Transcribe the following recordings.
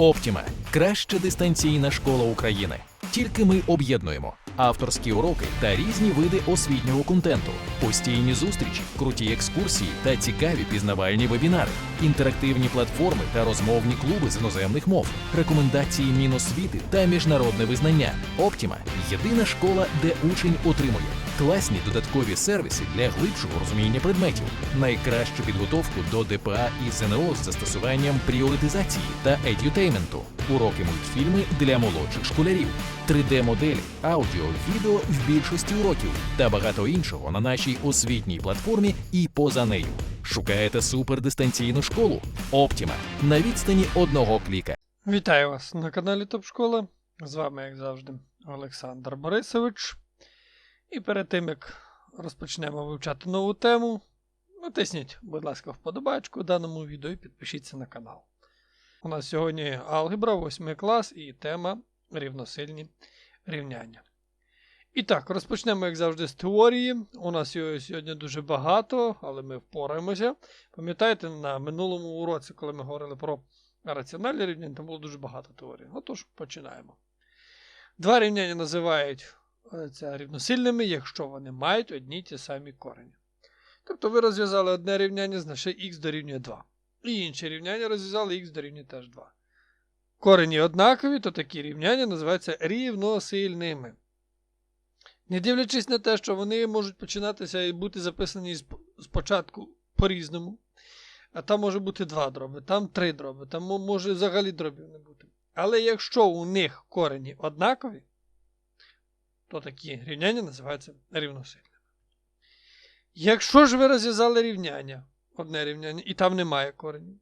Оптіма краща дистанційна школа України. Тільки ми об'єднуємо авторські уроки та різні види освітнього контенту, постійні зустрічі, круті екскурсії та цікаві пізнавальні вебінари, інтерактивні платформи та розмовні клуби з іноземних мов, рекомендації Міносвіти та міжнародне визнання. Оптіма єдина школа, де учень отримує класні додаткові сервіси для глибшого розуміння предметів, найкращу підготовку до ДПА і ЗНО з застосуванням пріоритизації та едютейменту, уроки мультфільми для молодших школярів, 3D-моделі, аудіо, відео в більшості уроків та багато іншого на нашій освітній платформі і поза нею. Шукаєте супердистанційну школу? Оптіма на відстані одного кліка. Вітаю вас на каналі Топ Школа. З вами, як завжди, Олександр Борисович. І перед тим, як розпочнемо вивчати нову тему, натисніть, будь ласка, вподобайку даному відео і підпишіться на канал. У нас сьогодні алгебра, 8 клас і тема рівносильні рівняння. І так, розпочнемо, як завжди, з теорії. У нас його сьогодні дуже багато, але ми впораємося. Пам'ятаєте, на минулому уроці, коли ми говорили про раціональні рівняння, там було дуже багато теорій. Отож, починаємо. Два рівняння називають це рівносильними, якщо вони мають одні й ті самі корені. Тобто ви розв'язали одне рівняння, значить х дорівнює 2. І інше рівняння розв'язали х дорівнює теж 2. Корені однакові, то такі рівняння називаються рівносильними. Не дивлячись на те, що вони можуть починатися і бути записані спочатку по-різному. А там може бути два дроби, там три дроби, там мо- може взагалі дробів не бути. Але якщо у них корені однакові, то такі рівняння називаються рівносильними. Якщо ж ви розв'язали рівняння, одне рівняння, і там немає коренів,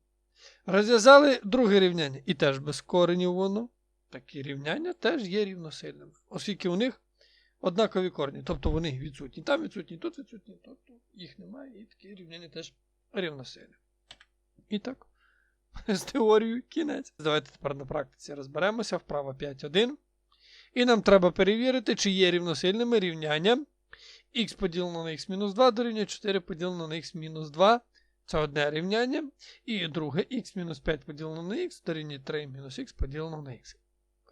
розв'язали друге рівняння, і теж без коренів воно, такі рівняння теж є рівносильними, оскільки у них однакові корені, тобто вони відсутні. Там відсутні, тут відсутні, тобто їх немає, і такі рівняння теж рівносильні. І так, з теорією кінець. Давайте тепер на практиці розберемося. Вправо 5.1. І нам треба перевірити, чи є рівносильними рівняння х поділено на х-2 дорівнює 4 поділено на х-2. Це одне рівняння. І друге х-5 поділено на х дорівнює 3 мінус х поділено на х.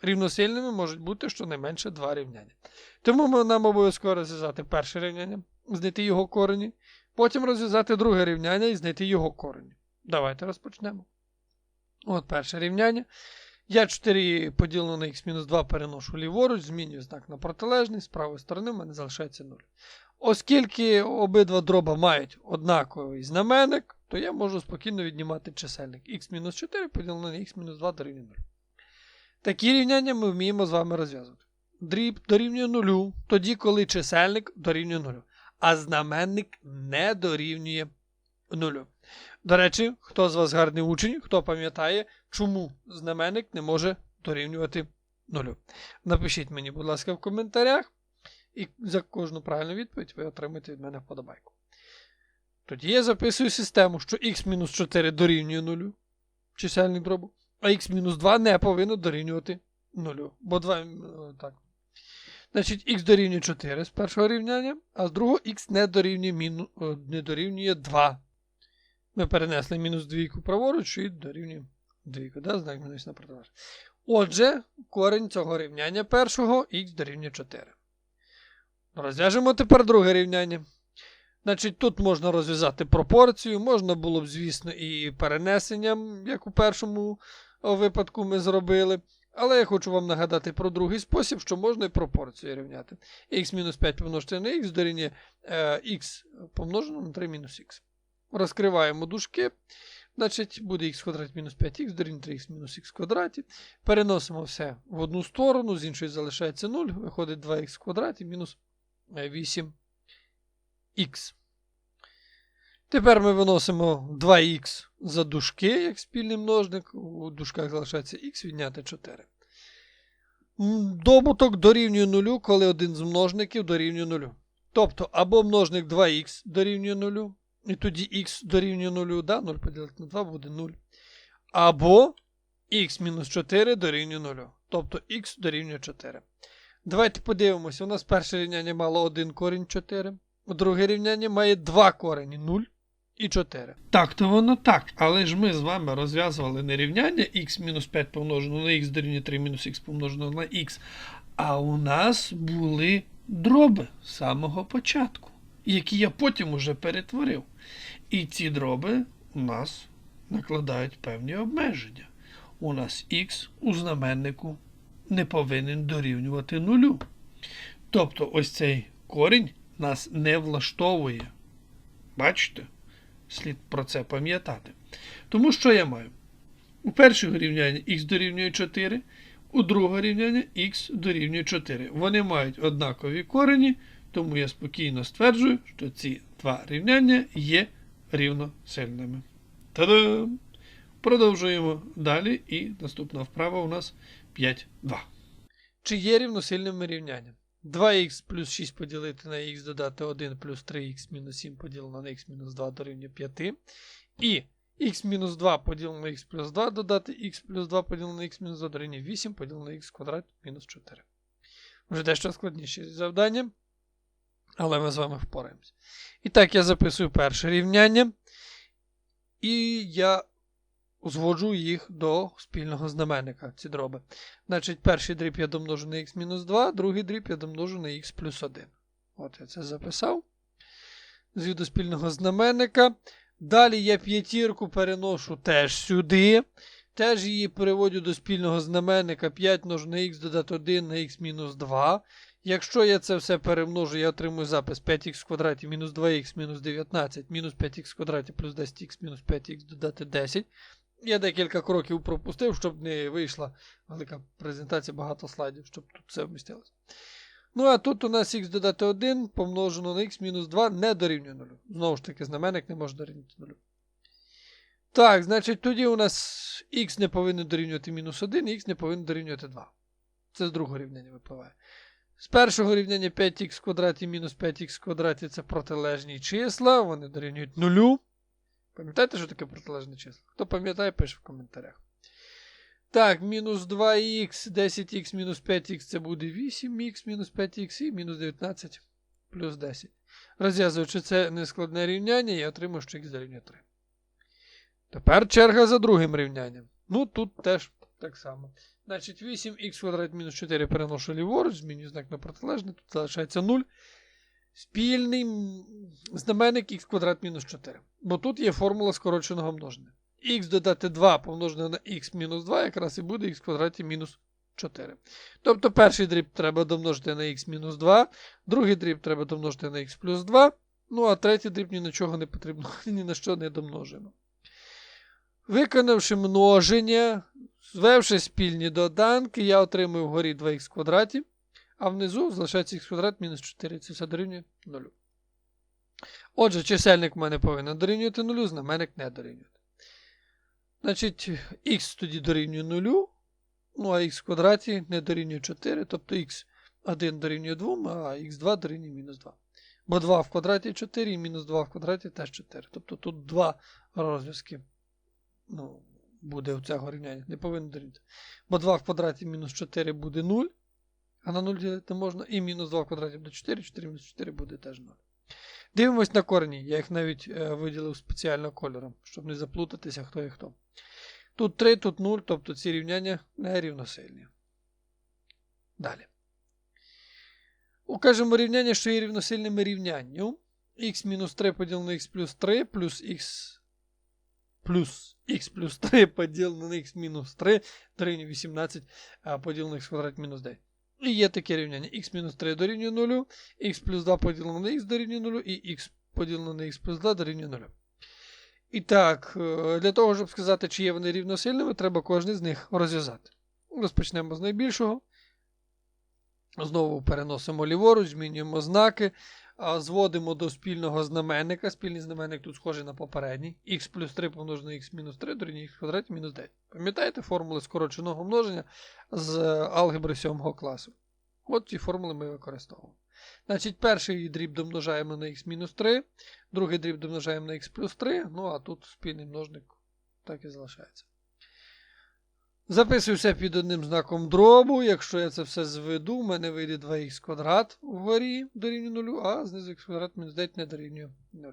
Рівносильними можуть бути щонайменше два рівняння. Тому ми, нам обов'язково розв'язати перше рівняння, знайти його корені, потім розв'язати друге рівняння і знайти його корені. Давайте розпочнемо. От перше рівняння. Я 4 поділено на х-2 переношу ліворуч, змінюю знак на протилежний, з правої сторони в мене залишається 0. Оскільки обидва дроба мають однаковий знаменник, то я можу спокійно віднімати чисельник х-4 поділено на х-2 дорівнює 0. Такі рівняння ми вміємо з вами розв'язувати. Дріб дорівнює 0, тоді, коли чисельник дорівнює 0, а знаменник не дорівнює 0. До речі, хто з вас гарний учень, хто пам'ятає, чому знаменник не може дорівнювати 0. Напишіть мені, будь ласка, в коментарях, і за кожну правильну відповідь ви отримаєте від мене вподобайку. Тоді я записую систему, що х-4 дорівнює 0, чисельник дробу, а х-2 не повинно дорівнювати 0. Бо 2, е, так. Значить, х дорівнює 4 з першого рівняння, а з другого х не дорівнює, міну, е, не дорівнює 2. Ми перенесли мінус двійку праворуч і дорівнює двійку. Да? Знак мінус на протилежний. Отже, корінь цього рівняння першого х дорівнює 4. Розв'яжемо тепер друге рівняння. Значить, тут можна розв'язати пропорцію, можна було б, звісно, і перенесенням, як у першому випадку ми зробили. Але я хочу вам нагадати про другий спосіб, що можна і пропорцію рівняти. х-5 помножити на х дорівнює е, х помножено на 3 мінус х. Розкриваємо дужки. Значить, буде х квадрат мінус 5х дорівнює 3х мінус х квадраті. Переносимо все в одну сторону, з іншої залишається 0, виходить 2х квадраті мінус 8х. Тепер ми виносимо 2х за дужки, як спільний множник. У дужках залишається х відняти 4. Добуток дорівнює 0, коли один з множників дорівнює 0. Тобто, або множник 2х дорівнює 0, і тоді х дорівнює 0, да? 0 поділити на 2 буде 0. Або х мінус 4 дорівнює 0. Тобто х дорівнює 4. Давайте подивимося. У нас перше рівняння мало один корінь 4. Друге рівняння має два корені 0 і 4. Так, то воно так. Але ж ми з вами розв'язували не рівняння x-5 помножено на x дорівнює 3 мінус x помножено на x. А у нас були дроби з самого початку, які я потім уже перетворив. І ці дроби у нас накладають певні обмеження. У нас x у знаменнику не повинен дорівнювати нулю. Тобто ось цей корінь нас не влаштовує. Бачите? Слід про це пам'ятати. Тому що я маю? У першого рівняння х дорівнює 4, у другого рівняння х дорівнює 4. Вони мають однакові корені, тому я спокійно стверджую, що ці два рівняння є рівносильними. Та-дам! Продовжуємо далі, і наступна вправа у нас 5,2. Чи є рівносильними рівняння? 2х плюс 6 поділити на х додати 1 плюс 3х мінус 7 поділено на х мінус 2 дорівнює 5. І х мінус 2 поділено на х плюс 2 додати х плюс 2 поділено на х мінус 2 дорівнює 8 поділено на х квадрат мінус 4. Вже дещо складніші завдання, але ми з вами впораємось. І так, я записую перше рівняння. І я зводжу їх до спільного знаменника, ці дроби. Значить, перший дріб я домножу на х-2, другий дріб я домножу на х плюс 1. От я це записав. Звів до спільного знаменника. Далі я п'ятірку переношу теж сюди. Теж її переводю до спільного знаменника 5 множу на х додати 1 на х мінус 2. Якщо я це все перемножу, я отримую запис 5х в квадраті мінус 2х мінус 19 мінус 5х в квадраті плюс 10х мінус 5х додати 10. Я декілька кроків пропустив, щоб не вийшла велика презентація, багато слайдів, щоб тут все вмістилося. Ну, а тут у нас х додати 1 помножено на х мінус 2 не дорівнює 0. Знову ж таки, знаменник не може дорівнювати 0. Так, значить, тоді у нас х не повинен дорівнювати мінус 1, і х не повинен дорівнювати 2. Це з другого рівняння випливає. З першого рівняння 5х в квадраті мінус 5х в квадраті це протилежні числа, вони дорівнюють 0. Пам'ятаєте, що таке протилежне число? Хто пам'ятає, пише в коментарях. Так, мінус 2х, 10х мінус 5х це буде 8х мінус 5х і мінус 19 плюс 10. Розв'язуючи це нескладне рівняння, я отримую, що х дорівнює 3. Тепер черга за другим рівнянням. Ну, тут теж так само. Значить, 8х квадрат мінус 4 переношу ліворуч, змінюю знак на протилежне, тут залишається 0. Спільний знаменник х квадрат мінус 4. Бо тут є формула скороченого множення. х додати 2 помножене на х мінус 2, якраз і буде х квадраті мінус 4. Тобто перший дріб треба домножити на х мінус 2, другий дріб треба домножити на х плюс 2, ну а третій дріб ні на чого не потрібно, ні на що не домножимо. Виконавши множення, звевши спільні доданки, я отримую вгорі 2х квадраті, а внизу залишається х квадрат мінус 4. Це все дорівнює 0. Отже, чисельник в мене повинен дорівнювати 0, знаменник не дорівнювати. Значить, х тоді дорівнює 0, ну а х в квадраті не дорівнює 4, тобто х1 дорівнює 2, а х2 дорівнює мінус 2. Бо 2 в квадраті 4 і мінус 2 в квадраті теж 4. Тобто тут два розв'язки ну, буде у цього рівняння. Не повинно дорівнювати. Бо 2 в квадраті мінус 4 буде 0, а на 0 ділити можна. І мінус 2 в квадраті буде 4, 4 мінус 4 буде теж 0. Дивимось на корені. Я їх навіть е, виділив спеціально кольором, щоб не заплутатися, хто є хто. Тут 3, тут 0, тобто ці рівняння не рівносильні. Далі. Укажемо рівняння, що є рівносильними рівнянню. х-3 поділено на х плюс 3 плюс х плюс х плюс 3 поділено на х мінус 3 дорівнює 18 а поділено на х квадрат мінус 9. І є таке рівняння х мінус 3 дорівнює 0, х плюс 2 поділено на х дорівнює 0 і х поділено на х плюс 2 дорівнює 0. І так, е, для того, щоб сказати, чи є вони рівносильними, треба кожен з них розв'язати. Розпочнемо з найбільшого. Знову переносимо ліворуч, змінюємо знаки, зводимо до спільного знаменника. Спільний знаменник тут схожий на попередній. х плюс 3 помножено на х мінус 3 дорівнює х квадраті мінус 9. Пам'ятаєте формули скороченого множення з алгебри 7 класу? От ці формули ми використовуємо. Значить, перший дріб домножаємо на х мінус 3, другий дріб домножаємо на х плюс 3, ну а тут спільний множник так і залишається. Записую все під одним знаком дробу. Якщо я це все зведу, в мене вийде 2х квадрат вгорі дорівнює 0, а знизу х квадрат мінус 9 не дорівнює 0.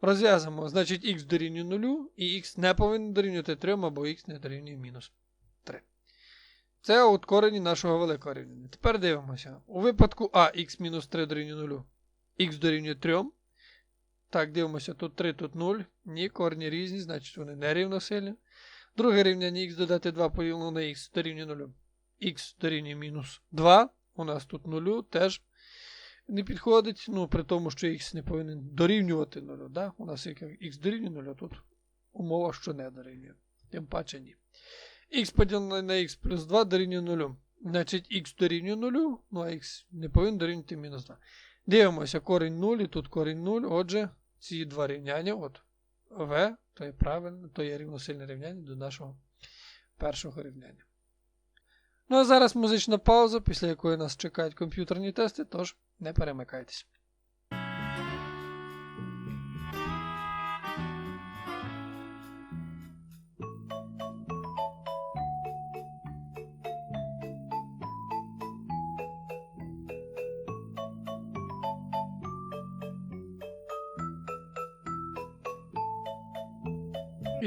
Розв'язуємо, значить, х дорівнює 0 і х не повинен дорівнювати 3, або х не дорівнює мінус 3. Це от корені нашого великого рівняння. Тепер дивимося. У випадку А х мінус 3 дорівнює 0, х дорівнює 3. Так, дивимося, тут 3, тут 0. Ні, корні різні, значить вони не рівносильні. Друге рівняння х додати 2 поділено на х дорівнює 0. х дорівнює мінус 2. У нас тут 0 теж не підходить. Ну, при тому, що х не повинен дорівнювати 0. Да? У нас як х дорівнює 0, а тут умова, що не дорівнює. Тим паче ні. х поділено на х плюс 2 дорівнює 0. Значить, х дорівнює 0, ну а х не повинен дорівнювати мінус 2. Дивимося, корінь 0 і тут корінь 0. Отже, ці два рівняння, от v, то є правильно, то є рівносильне рівняння до нашого першого рівняння. Ну а зараз музична пауза, після якої нас чекають комп'ютерні тести, тож не перемикайтесь.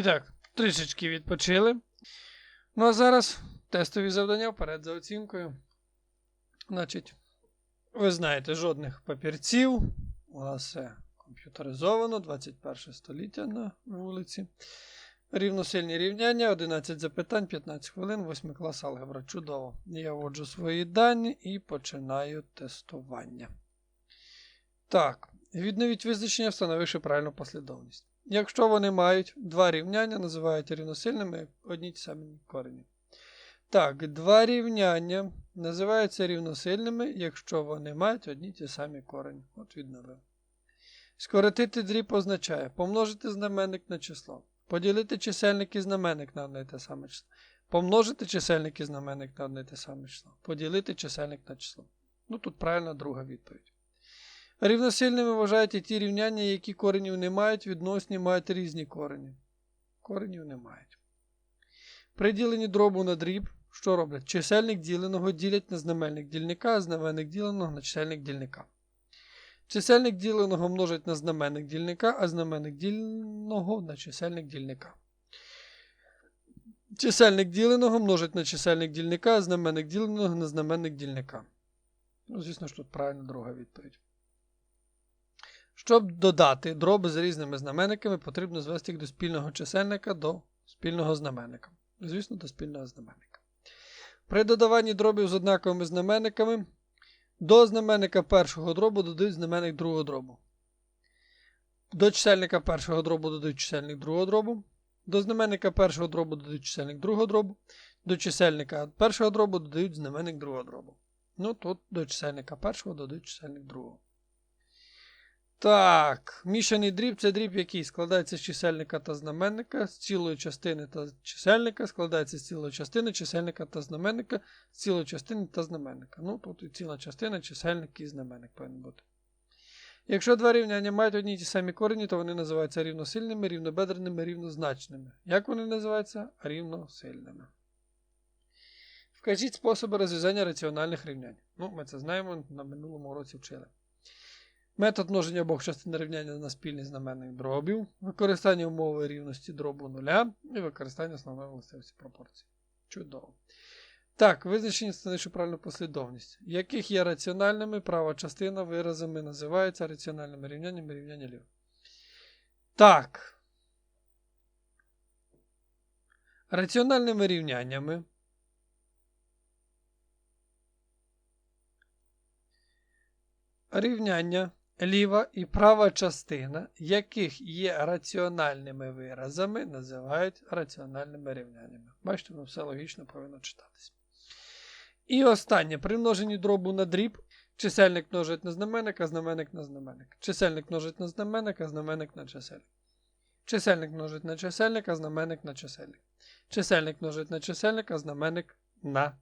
І так, трішечки відпочили. Ну а зараз тестові завдання вперед за оцінкою. Значить, ви знаєте, жодних папірців. У нас все комп'ютеризовано, 21 століття на вулиці. Рівносильні рівняння, 11 запитань, 15 хвилин, 8 клас алгебра. Чудово. Я вводжу свої дані і починаю тестування. Так, відновіть визначення, встановивши правильну послідовність. Якщо вони мають два рівняння, називають рівносильними одні ті самі корені. Так, два рівняння називаються рівносильними, якщо вони мають одні ті самі корені. От відновив. Скоротити дріб означає помножити знаменник на число. Поділити чисельник і знаменник на одне й те саме число. Помножити чисельник і знаменник на одне й те саме число. Поділити чисельник на число. Ну тут правильна друга відповідь. Рівносильними вважають і ті рівняння, які коренів не мають, відносні мають різні корені. Коренів не мають. При діленні дробу на дріб, що роблять? Чисельник діленого ділять на знаменник дільника, а знаменник діленого на чисельник дільника. Чисельник діленого множать на знаменник дільника, а знаменник діленого на чисельник дільника. Чисельник діленого множать на чисельник дільника, а знаменник діленого на знаменник дільника. Ну, звісно ж, тут правильна друга відповідь. Щоб додати дроби з різними знаменниками, потрібно звести їх до спільного чисельника до спільного знаменника. Звісно, до спільного знаменника. При додаванні дробів з однаковими знаменниками до знаменника першого дробу додають знаменник другого дробу. До чисельника першого дробу додають чисельник другого дробу. До знаменника першого дробу додають чисельник другого дробу. До чисельника першого дробу додають знаменник другого дробу. Ну, тут до чисельника першого додають чисельник другого. Так, мішаний дріб це дріб, який складається з чисельника та знаменника, з цілої частини та чисельника, складається з цілої частини чисельника та знаменника, з цілої частини та знаменника. Ну, тут і ціла частина, чисельник і знаменник повинен бути. Якщо два рівняння мають одні й ті самі корені, то вони називаються рівносильними, рівнобедреними, рівнозначними. Як вони називаються? Рівносильними. Вкажіть способи розв'язання раціональних рівнянь. Ну, ми це знаємо, на минулому році вчили. Метод множення обох частин рівняння на спільний знаменник дробів, використання умови рівності дробу нуля і використання основної властивості пропорції. Чудово. Так, визначення становище правильну послідовність. Яких є раціональними права частина виразами називаються раціональними рівняннями рівняння лів. Так. Раціональними рівняннями. Рівняння ліва і права частина, яких є раціональними виразами, називають раціональними рівняннями. Бачите, воно все логічно повинно читатися. І останнє при множенні дробу на дріб. Чисельник множить на знаменник, а знаменник на знаменник. Чисельник множить на знаменник, а знаменник на чисельник. Чисельник множить на чисельник, а знаменник на чисельник. Чисельник множить на чисельник, а знаменник на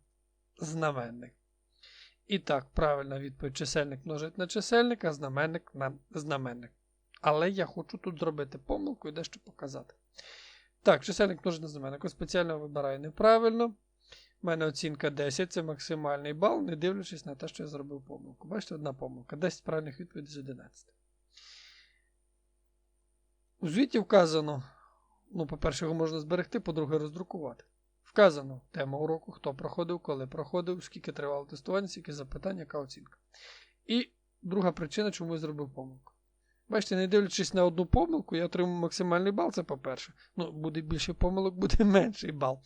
знаменник. І так, правильна відповідь чисельник множить на чисельник, а знаменник на знаменник. Але я хочу тут зробити помилку і дещо показати. Так, чисельник множить на знаменник. Ось спеціально вибираю неправильно. У мене оцінка 10 це максимальний бал, не дивлячись на те, що я зробив помилку. Бачите, одна помилка. 10 правильних відповідей з 11. У звіті вказано, ну, по-перше, його можна зберегти, по-друге, роздрукувати. Вказано тема уроку, хто проходив, коли проходив, скільки тривало тестування, скільки запитань, яка оцінка. І друга причина, чому я зробив помилку. Бачите, не дивлячись на одну помилку, я отримав максимальний бал, це по-перше. Ну, буде більше помилок, буде менший бал.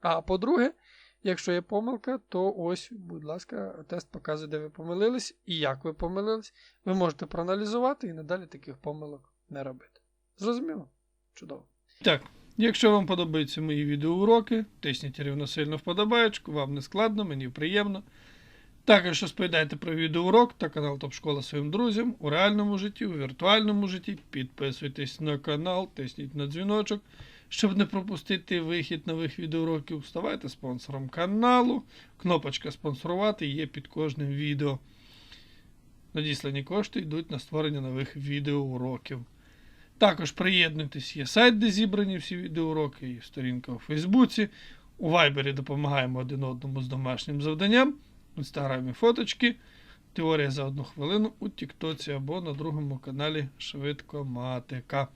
А по-друге, якщо є помилка, то ось, будь ласка, тест показує, де ви помилились і як ви помилились. Ви можете проаналізувати і надалі таких помилок не робити. Зрозуміло? Чудово. Так, якщо вам подобаються мої відеоуроки, тисніть рівносильно вподобаєчку, вам не складно, мені приємно. Також розповідайте про відеоурок та канал Топ Школа своїм друзям у реальному житті, у віртуальному житті. Підписуйтесь на канал, тисніть на дзвіночок, щоб не пропустити вихід нових відеоуроків. Ставайте спонсором каналу. Кнопочка спонсорувати є під кожним відео. Надіслані кошти йдуть на створення нових відеоуроків. Також приєднуйтесь, є сайт, де зібрані всі відеоуроки, і сторінка у Фейсбуці. У Вайбері допомагаємо один одному з домашнім завданням. В інстаграмі фоточки. Теорія за одну хвилину у Тіктоці або на другому каналі Швидкоматика.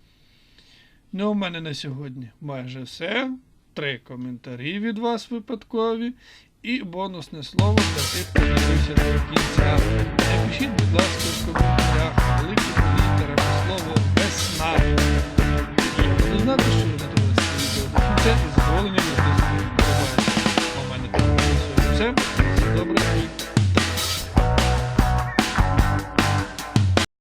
Ну, у мене на сьогодні майже все. Три коментарі від вас випадкові. І бонусне слово для тих, хто дивився до кінця. Напишіть, будь ласка, в коментарях знаю. Не знати, що ви додивилися відео до кінця і задоволенням натиснути вподобайку. А в мене підписується. Все, добре і